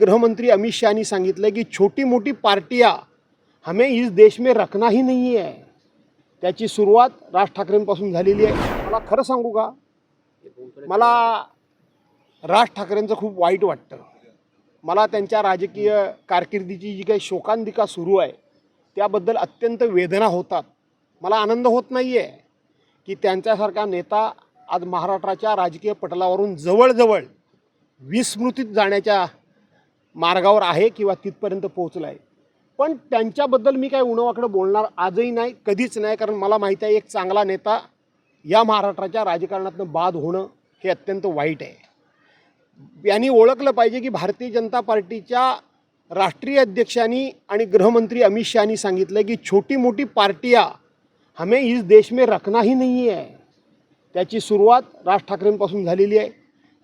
गृहमंत्री अमित शाहनी सांगितलं की छोटी मोठी पार्टियां हमें इस देश में रखना ही नहीं है. त्याची सुरुवात राज ठाकरेंपासून झालेली आहे. मला खरं सांगू का? मला राज ठाकरेंचं खूप वाईट वाटतं. मला त्यांच्या राजकीय कारकिर्दीची जी काही शोकांतिका सुरू आहे त्याबद्दल अत्यंत वेदना होतात. मला आनंद होत नाही आहे की त्यांच्यासारखा नेता आज महाराष्ट्राच्या राजकीय पटलावरून जवळजवळ विस्मृतीत जाण्याच्या मार्गावर आहे किंवा तिथपर्यंत पोहोचला आहे पण त्यांच्याबद्दल मी काय उणवाकडं बोलणार आजही नाही कधीच नाही कारण मला माहीत आहे एक चांगला नेता या महाराष्ट्राच्या राजकारणातनं बाद होणं हे अत्यंत वाईट आहे. यांनी ओळखलं पाहिजे की भारतीय जनता पार्टीच्या राष्ट्रीय अध्यक्षांनी आणि गृहमंत्री अमित शहानी सांगितलं की छोटी मोठी पार्टिया हमें इस देश में रखना ही नहीं त्याची सुरुवात राज ठाकरेंपासून झालेली आहे.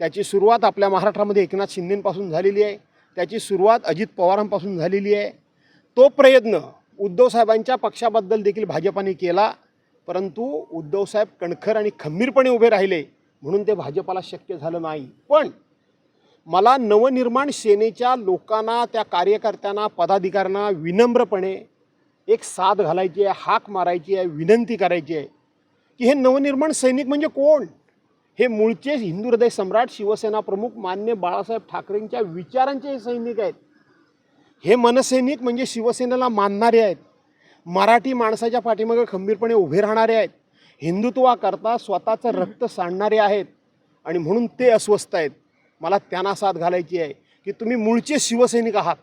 त्याची सुरुवात आपल्या महाराष्ट्रामध्ये एकनाथ शिंदेंपासून झालेली आहे. त्याची सुरुवात अजित पवारांपासून झालेली आहे. तो प्रयत्न उद्धवसाहेबांच्या पक्षाबद्दल देखील भाजपाने केला परंतु उद्धवसाहेब कणखर आणि खंबीरपणे उभे राहिले म्हणून ते भाजपाला शक्य झालं नाही. पण मला नवनिर्माण सेनेच्या लोकांना त्या कार्यकर्त्यांना पदाधिकाऱ्यांना विनम्रपणे एक साथ घालायची आहे हाक मारायची आहे विनंती करायची आहे की हे नवनिर्माण सैनिक म्हणजे कोण? हे मूळचे हिंदू हृदय सम्राट शिवसेना प्रमुख मान्य बाळासाहेब ठाकरेंच्या विचारांचे सैनिक आहेत. हे मनसैनिक म्हणजे शिवसेनेला मानणारे आहेत. मराठी माणसाच्या पाठीमागे खंबीरपणे उभे राहणारे आहेत. हिंदुत्वाकरता स्वतःचं रक्त सांडणारे आहेत आणि म्हणून ते अस्वस्थ आहेत. मला त्यांना साथ घालायची आहे की तुम्ही मूळचे शिवसैनिक आहात.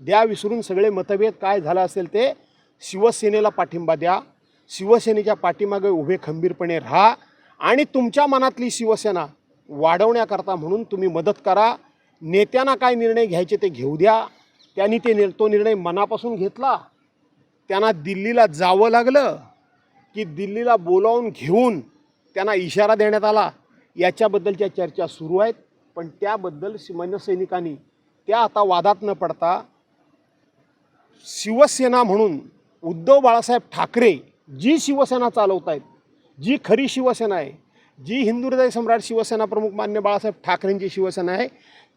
द्या विसरून सगळे मतभेद काय झालं असेल ते शिवसेनेला पाठिंबा द्या. शिवसेनेच्या पाठीमागे उभे खंबीरपणे राहा. आणि तुमच्या मनातली शिवसेना वाढवण्याकरता म्हणून तुम्ही मदत करा. नेत्यांना काय निर्णय घ्यायचे ते घेऊ द्या. त्यांनी ते निर तो निर्णय मनापासून घेतला. त्यांना दिल्लीला जावं लागलं की दिल्लीला बोलावून घेऊन त्यांना इशारा देण्यात आला. याच्याबद्दलच्या चर्चा सुरू आहेत. पण त्याबद्दल मनसैनिकांनी त्या आता वादात न पडता शिवसेना म्हणून उद्धव बाळासाहेब ठाकरे जी शिवसेना चालवत आहेत जी खरी शिवसेना आहे जी हिंदू हृदय सम्राट शिवसेना प्रमुख मान्य बाळासाहेब ठाकरेंची शिवसेना आहे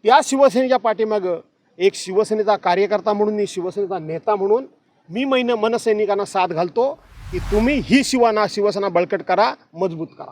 त्या शिवसेनेच्या पाठीमागं एक शिवसेनेचा कार्यकर्ता म्हणून मी शिवसेनेचा नेता म्हणून मी मैन मनसैनिकांना साथ घालतो की तुम्ही ही शिवाना शिवसेना बळकट करा मजबूत करा.